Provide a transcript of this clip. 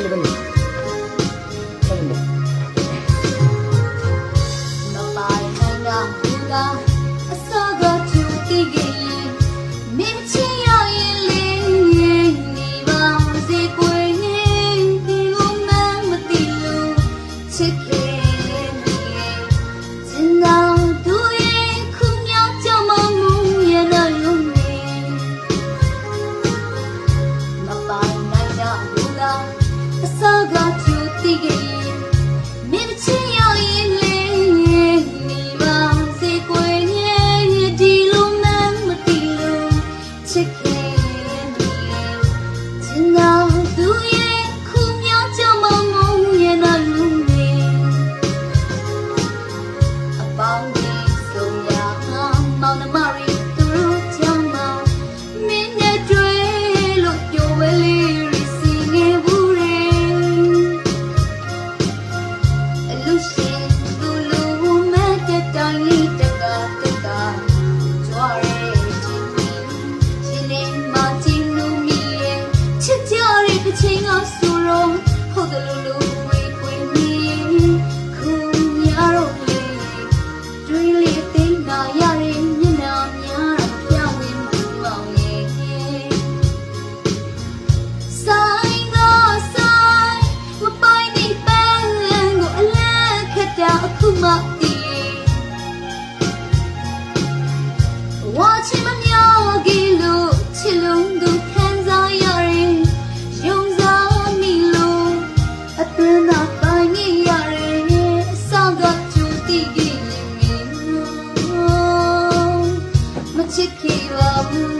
面那个女。 အစောကသူသိကြ တချင်းကဆူရောဟုတ်တယ်လို့လူဝေးပွင့်နေခုံရတော့လေတွေးလေသိနာရရင်မျက်နှာများတော့ပြောင်းဝင်မှုအောင်ရဲ့ဆိုင်တော့ဆိုင်မပိုင်ဒီပန်းကိုအလက်ခတ်တာအခုမှတည် Watching my you.